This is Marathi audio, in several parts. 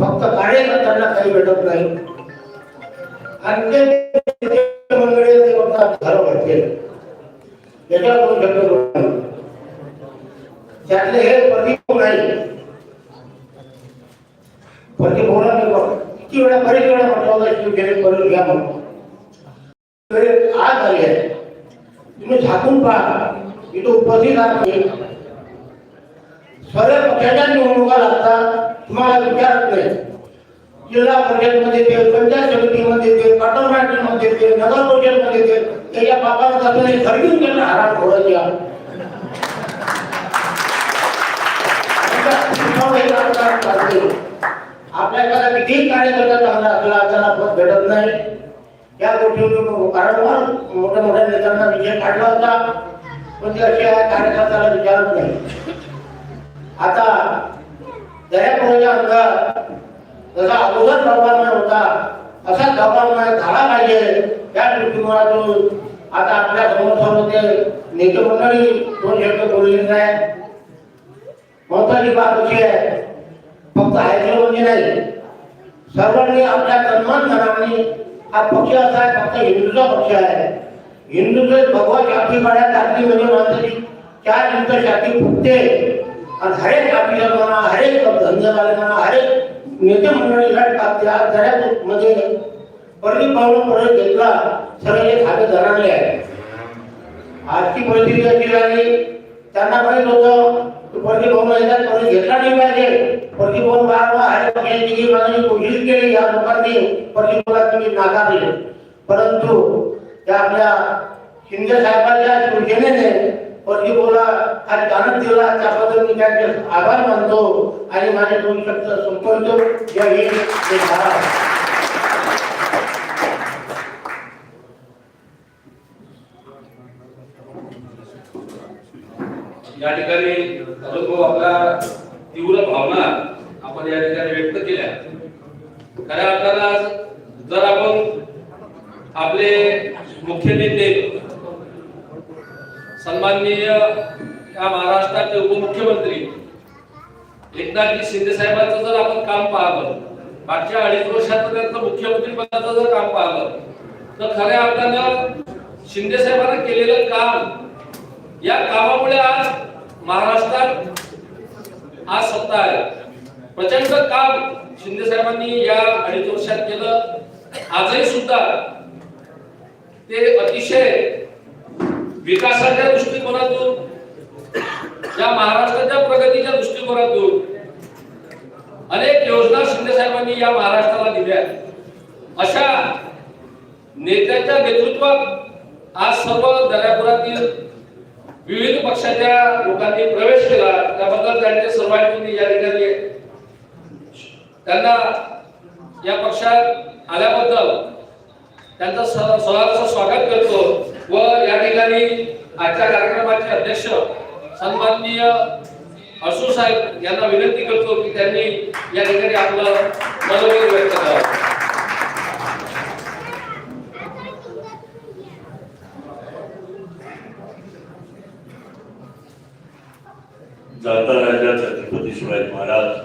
फक्त कार्यकर्त्यांना काही भेटत नाही. मंडळी फक्त घरं भरते दोन त्यातले हे प्रदीप नाही. नाही किती वेळा बरेच वेळा म्हटलं होतं करून घ्या म्हणून. आज आली आहे. तुम्ही झाकून पहा. इथं उपस्थित आहात सर्व पक्षाच्या निवडणुका लागतात. तुम्हाला विचारत नाही जिल्हा परिषदमध्ये ते पंचायत समितीमध्ये ते मध्ये ते नगर परिषदमध्ये ते त्याच्या बापाला जातो नाही खरेदून त्यांना हराम थोडं आपल्याकडे किती कार्यकर्ता चांगला असला त्याला पद भेटत नाही. या गोष्टी वारंवार मोठ्या मोठ्या नेत्यांना विजय काढला होता पण ते अशा कार्यकर्त्याला विचारत नाही. आता दयापुराच्या अंगात जसा अगोदर गव्हर्नमेंट होता. असा गव्हर्नमेंट झाला पाहिजे. त्या दृष्टिकोनातून आता आपल्यासमोर नेते मंडळी दोन शब्द बोलले नाही. महत्वाची बाब अशी आहे. फक्त ऐकलं म्हणजे नाही. सर्वांनी आपल्या तन्मान मनाने हा पक्ष असा आहे फक्त हिंदूचा पक्ष आहे. हिंदूचे भगवान छाती काढ्या टाकली म्हणजे माणसाची चार हिंदू छाती फुटते. आणि हरेक ऑफिसर म्हणा हरेक धंदेवाले म्हणा हरेक नेते मंडळी लढ टाकते आज म्हणजे परली पावलं परत घेतला. सगळे खाते धरले आहे. आजची परिस्थिती अशी झाली त्यांना माहीत होतं की प्रदीप येतात परत घेतला नाही पाहिजे. प्रदीप भाऊ वारंवार हरेक पक्षाची जी मागणी कोशिश केली या लोकांनी. प्रदीप भाऊला तुम्ही नाकारले. परंतु त्या आपल्या शिंदे साहेबांच्या शिवसेनेने प्रदीप बोला आणि जानत दिला त्याबद्दल मी त्यांचे आभार मानतो आणि माझे दोन शब्द संपवतो. जय हिंद भारत. या ठिकाणी अनुभव आपला तीव्र भावना आपण या ठिकाणी व्यक्त केल्या. खऱ्या अर्थानं जर आपण आपले मुख्य नेते सन्माननीय या महाराष्ट्राचे उपमुख्यमंत्री एकनाथजी शिंदे साहेबांचं जर आपण काम पाहिलं मागच्या अडीच वर्षात त्यांचं मुख्यमंत्री पदाचं जर काम पाहिलं तर खऱ्या अर्थानं शिंदे साहेबांना केलेलं काम या कामामुळे आज महाराष्ट्रात आज सत्ता आहे. प्रचंड काम शिंदे साहेबांनी या अडीच वर्षात केलं. आजही सुद्धा ते अतिशय विकासाच्या दृष्टिकोनातून या महाराष्ट्राच्या प्रगतीच्या दृष्टिकोनातून अनेक योजना शिंदे साहेबांनी या महाराष्ट्राला दिल्या अशा नेत्याच्या नेतृत्वात आज सर्व दर्यापुरातील विविध पक्षाच्या लोकांनी प्रवेश केला. त्याबद्दल त्यांचे सर्वांनी या ठिकाणी त्यांना या पक्षात आल्याबद्दल त्यांचं सहर्ष स्वागत करतो व या ठिकाणी आजच्या कार्यक्रमाचे अध्यक्ष सन्माननीय असू साहेब यांना विनंती करतो की त्यांनी या ठिकाणी आपलं मनोगत व्यक्त करावं. जाता राजा छत्रपती शिवाजी महाराज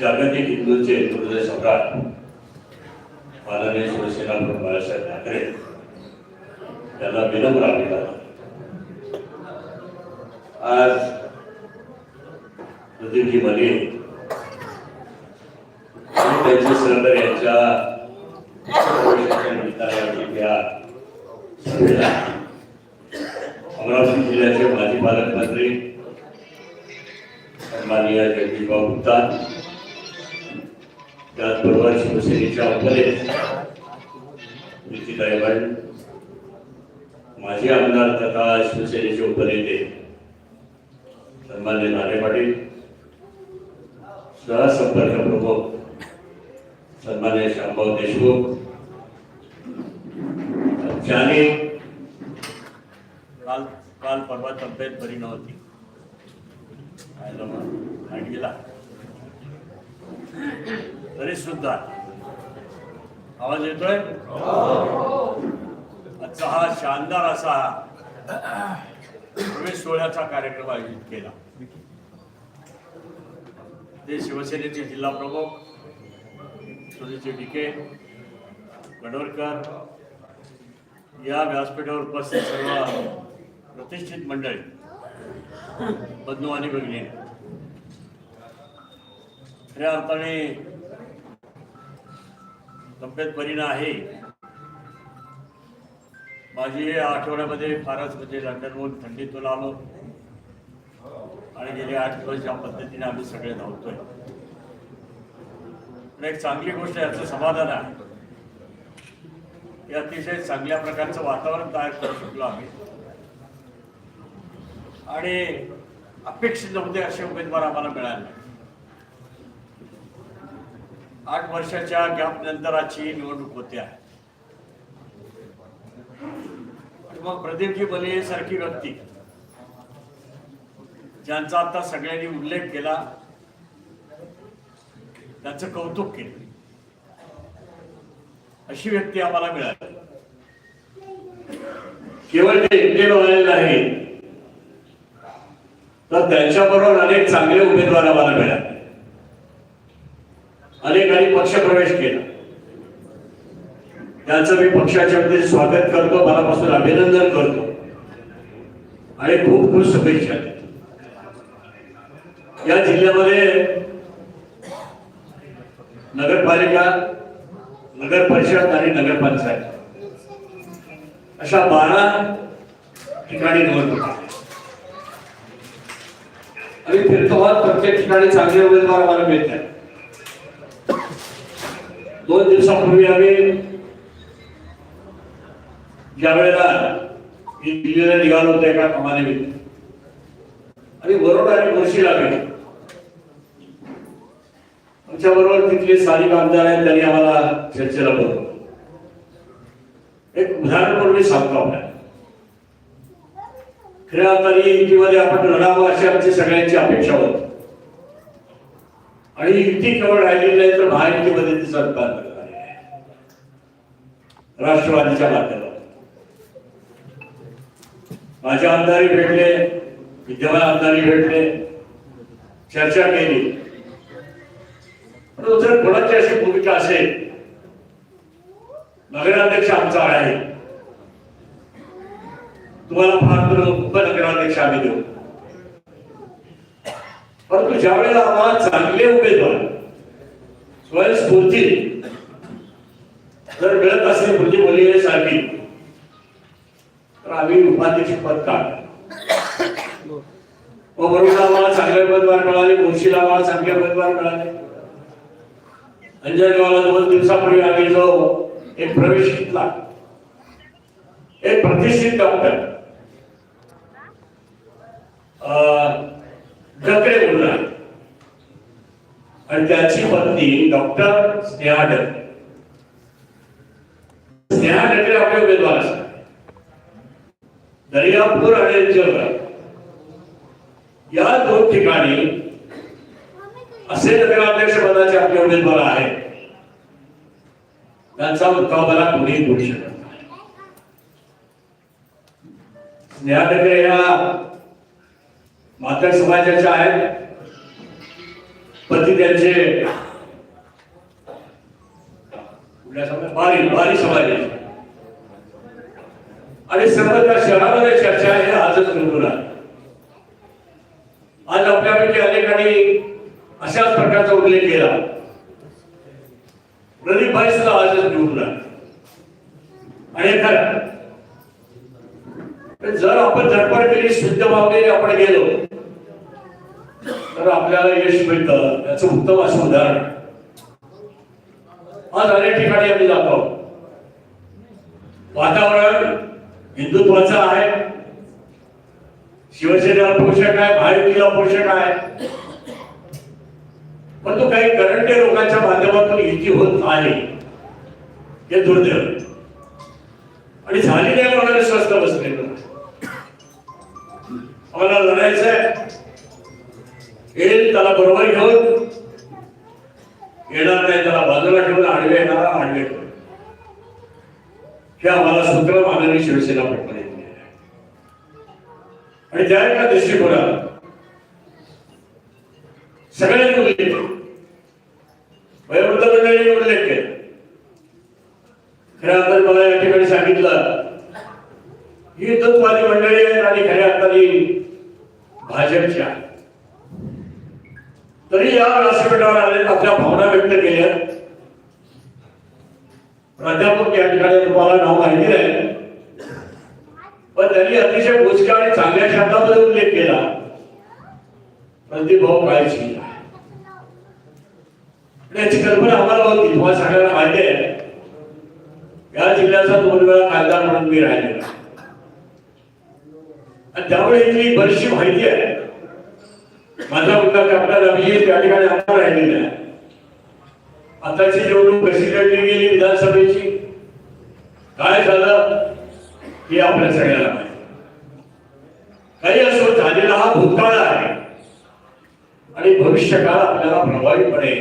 जागतिक हिंदूंचे हृदय सम्राट माननीय शिवसेना प्रमुख बाळासाहेब ठाकरे यांना विनम्र अभिवादन आज प्रदीपजी मले आणि त्यांचे सहकारी यांच्या प्रवेशाच्या निमित्ताने या सभेला अमरावती जिल्ह्याचे माजी पालकमंत्री सन्माननीय जगदीशभाऊ गुप्ता त्याचबरोबर शिवसेनेच्या उपनेते नितीताई माजी आमदार तथा शिवसेनेचे उपनेते सन्मान्य नारे पाटील सहसंपर्क प्रमुख सन्मान्य श्यामभाऊ देशमुख ज्याने काल काल परवा तब्येत बरी नव्हती. खायला गेला. तरी सुद्धा आवाज येतोय? आजचा हा शानदार असा प्रवेश सोहळ्याचा कार्यक्रम आयोजित केला. ते शिवसेनेचे जिल्हा प्रमुख सुनीलजी डिके गडोरकर या व्यासपीठावर उपस्थित सर्व प्रतिष्ठित मंडळी बंधू आणि भगिनी. खऱ्या अर्थाने तब्येत बरी नाही. माझी या आठवड्यामध्ये फारच म्हणजे लंडनहून थंडीतून आलो. आणि गेले आठ दिवस ज्या पद्धतीने आम्ही सगळे धावतोय. पण एक चांगली गोष्ट याचं समाधान आहे. हे अतिशय चांगल्या प्रकारचं वातावरण तयार करू शकलो आम्ही. आणि अपेक्षित नव्हते असे उमेदवार आम्हाला मिळाले. आठ वर्षाच्या गॅप नंतराची निवडणूक होते. आहे मग प्रदीपजी बलिये सारखी व्यक्ती ज्यांचा आता सगळ्यांनी उल्लेख केला त्यांचं कौतुक केलं. अशी व्यक्ती आम्हाला मिळाली. केवळ ते एकटे बनायला नाही. तर त्यांच्याबरोबर अनेक चांगले उमेदवार आम्हाला मिळाले. अनेकांनी पक्षप्रवेश केला. त्याचं मी पक्षाच्या वतीने स्वागत करतो मनापासून अभिनंदन करतो. आणि खूप खूप शुभेच्छा. या जिल्ह्यामध्ये नगरपालिका नगर परिषद आणि नगरपंचायत अशा बारा ठिकाणी निवडणूक आणि फिरतो प्रत्येक ठिकाणी चांगले उमेदवार मला मिळतात. दोन दिवसापूर्वी आम्ही ज्या वेळेला मी दिल्लीला निघालो होतो एका कामानिमित्त आणि वरोड आणि मुळशी लागले आमच्या बरोबर तिथले स्थानिक आमदार आहेत त्यांनी आम्हाला चर्चेला बोलवलं. एक उदाहरण म्हणून मी सांगतो आपल्याला. खऱ्या अर्थाने युतीमध्ये आपण लढावं अशी आमची सगळ्यांची अपेक्षा होती. आणि युती केवळ राहिलेली नाही तर महायुतीमध्ये ती सरकार राष्ट्रवादीच्या माध्यमात माझे आमदारही भेटले विद्यमान आमदारही भेटले चर्चा केली. पण जर कोणाची अशी भूमिका असेल? नगराध्यक्ष आमचा आहे. तुम्हाला फार उपनगराध्यक्ष आम्ही देऊ. परंतु ज्या वेळेला आम्हाला चांगले उमेदवार स्वयंस्फूर्ती जर मिळत असेल म्हणजे मुली सारखी तर आम्ही उपाध्यक्ष पद काढ बरोबर आम्हाला चांगले उमेदवार मिळाले मुळशीला आम्हाला चांगले उमेदवार मिळाले. अंजनगावला दोन दिवसापूर्वी आम्ही जो एक प्रवेश घेतला एक प्रतिष्ठित डॉक्टर डकरे बोलला आणि त्याची पत्नी डॉक्टर स्नेहा डकरे स्नेहा डकरे आपले उमेदवार असतात. दर्यापूर आणि अंजनगाव या दोन ठिकाणी असे नगराध्यक्ष पदाचे आपले उमेदवार आहेत. त्यांचा मुकाबला कोणी करू शकत नाही. स्नेहा डकरे या मातर समाजाच्या आहेत. पती त्यांचे. बारी बारी समाज आणि सर्व त्या शहरामध्ये चर्चा आहे आजच निवडून आज आपल्यापैकी अनेकांनी अशाच प्रकारचा उल्लेख केला. प्रदीप भाई सुद्धा आजच निवडून आणि खरं जर आपण झटपट केली शुद्ध भावनेने आपण गेलो तर आपल्याला यश मिळतं. याचं उत्तम असं उदाहरण. आज अनेक ठिकाणी आम्ही जातो. वातावरण हिंदुत्वाचं आहे. शिवसेनेला पोषक आहे महायुतीला पोषक आहे. परंतु काही करंटे लोकांच्या माध्यमातून युती होत आहे. हे दुर्दैव. आणि झाली नाही म्हणून स्वस्त बसलेलं. आम्हाला लढायचंय. येईल त्याला बरोबर घेऊन. येणार नाही त्याला बाजूला ठेवून आडवे येणारा आडवे ठेवून हे आम्हाला सूत्र माननीय शिवसेना पटणे आणि त्या एका दृष्टिकोनात सगळ्यांनी उल्लेख केला. वयोवृद्ध मंडळींनी उल्लेख केला. खऱ्या अर्थाने मला या ठिकाणी सांगितलं ही तत्वादी मंडळी आहेत आणि खऱ्या अर्थाने भाजपची आहे तरी या व्यासपीठावर आले आपल्या भावना व्यक्त केल्या. प्राध्यापक या ठिकाणी तुम्हाला नाव माहिती आहे. पण त्यांनी अतिशय बोचक्या आणि चांगल्या शब्दामध्ये उल्लेख केला. प्रतिभाव भाऊ याची कल्पना आम्हाला होती तुम्हाला सगळ्यांना माहिती आहे. या जिल्ह्याचा दोन वेळा खासदार म्हणून मी राहिलेला आणि त्यामुळे इथली बरीचशी माहिती आहे. माझा मुलगा कॅप्टन अभिजित त्या ठिकाणी आमदार राहिलेला आहे. आताची निवडणूक कशी लढली गेली विधानसभेची? काय झालं? हे आपल्या सगळ्यांना माहिती. काही असो झालेला हा भूतकाळ आहे. आणि भविष्यकाळ आपल्याला प्रभावीपणे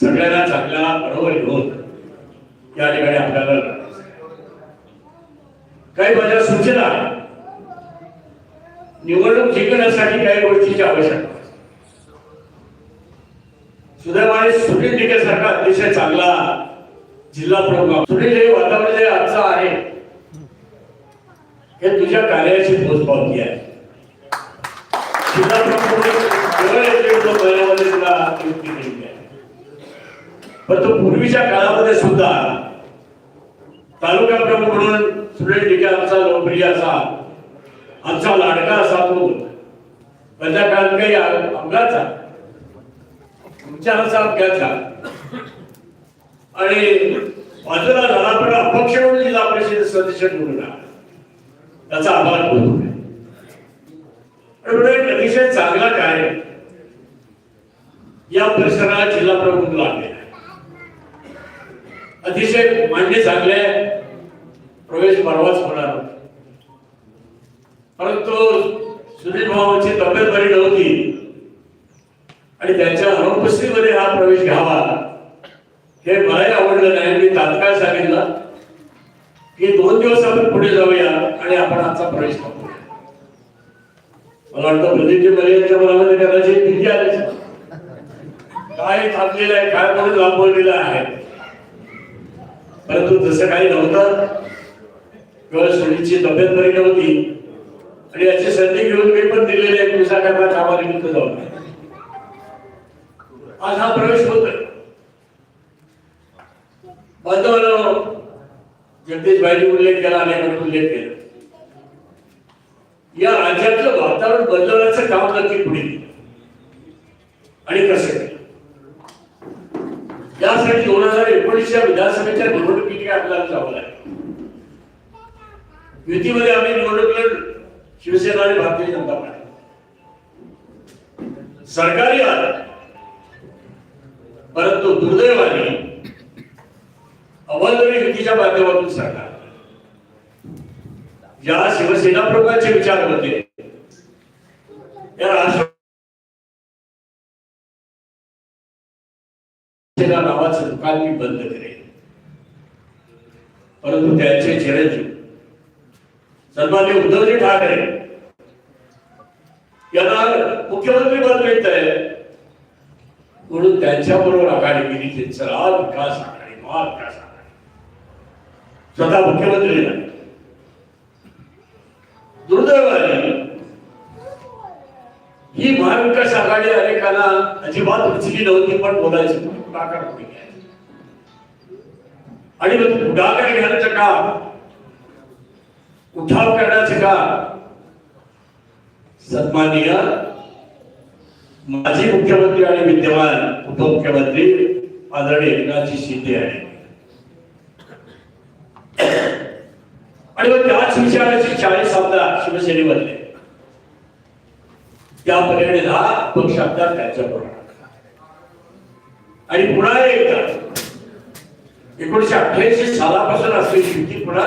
सगळ्यांना चांगल्या बरोबर घेऊन या ठिकाणी आपल्याला काही माझ्या सूचना आहेत. निवडणूक जिंकण्यासाठी काही गोष्टीची आवश्यकता सुदैवाने सुनील डिके सारखा अतिशय चांगला जिल्हा प्रमुख सुनील हे वातावरण जे आजचं आहे हे तुझ्या कार्याची पोचपावती आहे. जिल्हा प्रमुख केवळ महिन्यामध्ये तुला नियुक्ती केली आहे. पण तो पूर्वीच्या काळामध्ये सुद्धा तालुका प्रमुख म्हणून सुनील डिके आमचा लोकप्रिय असा आमचा लाडका असा तो पहिल्या काळात काही अपघात झाला तुमच्या असा अपघात झाला आणि बाजूला झाला पण अपक्ष म्हणून जिल्हा परिषद सदस्य म्हणून त्याचा आभार बोलतो एक अतिशय चांगला कार्य या परिसराला जिल्हा प्रमुख लागले. अतिशय मांडणे चांगले प्रवेश परवाच होणार होता. परंतु सुनील भावाची तब्येत बरी नव्हती. आणि त्यांच्या अनुपस्थितीमध्ये हा प्रवेश घ्यावा. हे मलाही आवडलं नाही. मी तात्काळ सांगितलं की दोन दिवस आपण पुढे जाऊया आणि आपण आजचा प्रवेश करूया मला वाटतं प्रदीपजी मले यांच्या मनामध्ये कदाचित भीती आली काय थांबलेलं आहे काय म्हणून लांबवलेलं आहे? परंतु जसं काही नव्हतं किंवा सुनीलची तब्येत बरी नव्हती आणि याची संधी घेऊन मी पण दिलेली आहे दिवसाकरता कामानिमित्त जाऊन. आज हा प्रवेश होतोय. बांधवांनो जगदीश भाईने उल्लेख केला अनेकांनी उल्लेख केला. या राज्यातलं वातावरण बदलवण्याचं काम नक्की पुढे आणि कसं? यासाठी दोन हजार एकोणीसच्या विधानसभेच्या निवडणुकीकडे आपल्याला जावं लागेल. युतीमध्ये आम्ही निवडणूक शिवसेना आणि भारतीय जनता पार्टी. सरकारी आलं परंतु दुर्दैवाने अवलंबी युतीच्या माध्यमातून सरकार. ज्या शिवसेना प्रमुखांचे विचार होते या शिवसेना नावाचं दुकान मी बंद करेल परंतु त्यांचे चिरंजीव सन्मान्य उद्धवजी ठाकरे. यांना मुख्यमंत्री पद मिळत आहे म्हणून त्यांच्याबरोबर आघाडी केली ते चला विकास आघाडी महाविकास आघाडी. स्वतः मुख्यमंत्री नाही दुर्दैवाने ही महाविकास आघाडी अनेकांना अजिबात रुचली नव्हती पण बोलायची पुढाकार आणि मग पुढाकार घेण्याचं काम उठाव करण्याचं काम सन्माननीय माजी मुख्यमंत्री आणि विद्यमान उपमुख्यमंत्री आदरणीय एकनाथजी शिंदे आहे. आणि मग त्याच विचाराचे चाळीस आमदार शिवसेनेमधले. त्या परीने दहा पक्ष आमदार त्यांच्याबरोबर आणि पुन्हा एकदा एकोणीशे अठ्ठ्याऐंशी सालापासून असलेली युती पुन्हा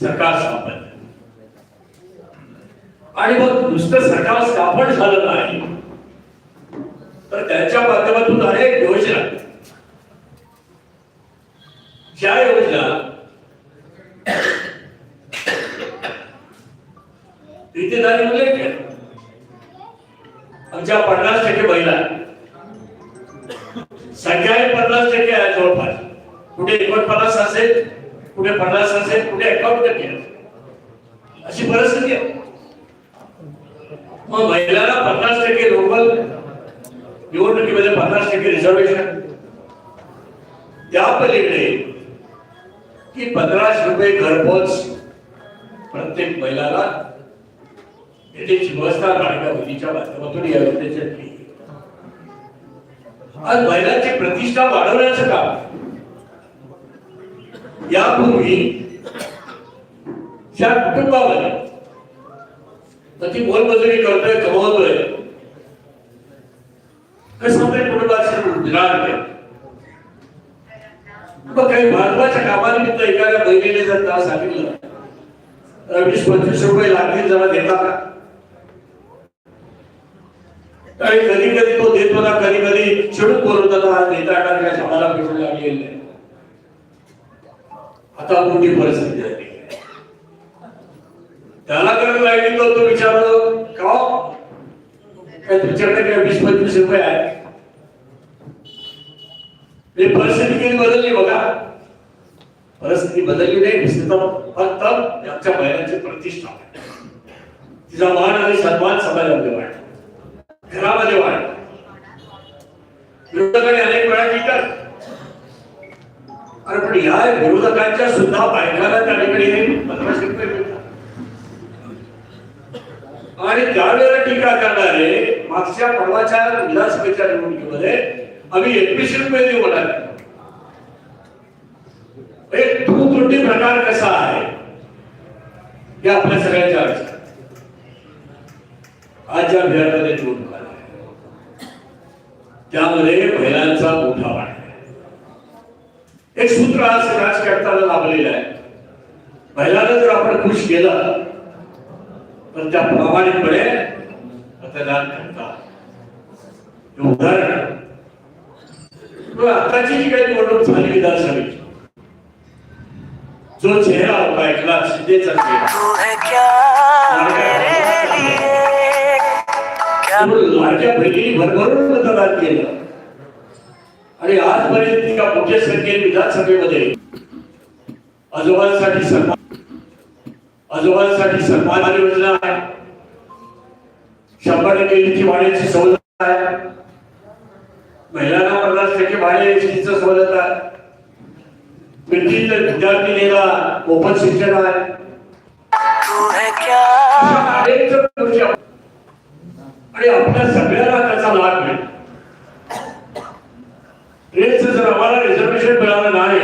सरकार स्थापन. आणि मग नुसतं सरकार स्थापन झालं नाही तर त्यांच्या माध्यमातून अनेक योजना. ज्या योजना इथे झाली उल्लेख केला आमच्या पन्नास टक्के महिला सगळ्या पन्नास टक्के आहे जवळपास. कुठे एकोणपन्नास असेल? कुठे पन्नास असेल कुठे एकावन्न टक्के असेल अशी परिस्थिती आहे. मग महिलांना पन्नास टक्के लोकल निवडणुकीमध्ये पन्नास टक्के रिझर्वेशन त्या पलीकडे की पंधराशे रुपये घरपोच प्रत्येक महिलाला त्याची व्यवस्था लाडक्या मुलीच्या माध्यमातून या योजनेच्या आज महिलांची प्रतिष्ठा वाढवण्याचं काम यापूर्वी ज्या कुटुंबामध्ये. त्याची मोलमजुरी करतोय कमवतोय. कसं आपल्या कुटुंबाचे उजळाट मग काही महत्त्वाच्या कामानिमित्त एखाद्या बहिणीने जर त्याला सांगितलं वीस पंचवीस रुपये लागतील जरा देता का? आणि कधी कधी तो देत होता कधी कधी चिडून बोलत होता नेता देता का? काय समाला पेट्रोल लागलेलं नाही आता मोठी परिस्थिती आहे. त्याला गरज लागली तर तो विचारलो? का हो? काय तुमच्याकडे काय वीस पंचवीस रुपये आहे हे परिस्थिती कधी बदलली बघा. परिस्थिती बदलली नाही नुसतं फक्त त्यांच्या महिलांची प्रतिष्ठा. तिचा मान आणि सन्मान समाजामध्ये वाढ घरामध्ये वाढ विरोधकांनी अनेक वेळा टीका अरे पण या विरोधकांच्या सुद्धा बायकाला त्या ठिकाणी पंधराशे रुपये मिळतात आणि त्यावेळेला टीका करणारे मागच्या परवाच्या विधानसभेच्या निवडणुकीमध्ये आम्ही एकवीसशे रुपये देऊ म्हणाले. एक तू त्रुटी प्रकार कसा आहे? हे आपल्या सगळ्यांच्या अडचण. आज ज्या बिहारमध्ये निवडणूक आल्या त्यामध्ये महिलांचा मोठा वाढ एक सूत्र आज राजकारणाला लाभलेलं आहे. महिलांना जर आपण खुश केलं तर त्या प्रामाणिकपणे मतदान करतात हे उदाहरण. आताची जी काही निवडणूक झाली विधानसभेची जो चेहरा होता एकनाथ शिंदेचा चेहरा. लाडक्या बहिणी भरभरून मतदान केलं. आणि आजपर्यंत इतक्या मोठ्या संख्येने विधानसभेमध्ये आजोबांसाठी सन्मान आजोबांसाठी सन्मान योजना आहे. शंभर टक्के भाड्याची सवलत आहे. महिलांना पन्नास टक्के भाडे एसटीचं सवलत आहे. विद्यार्थी विद्यार्थिनीला मोफत शिक्षण आहे. आणि आपल्या सगळ्यांना त्याचा लाभ రిజర్వేషన్ పెరగాలని కానీ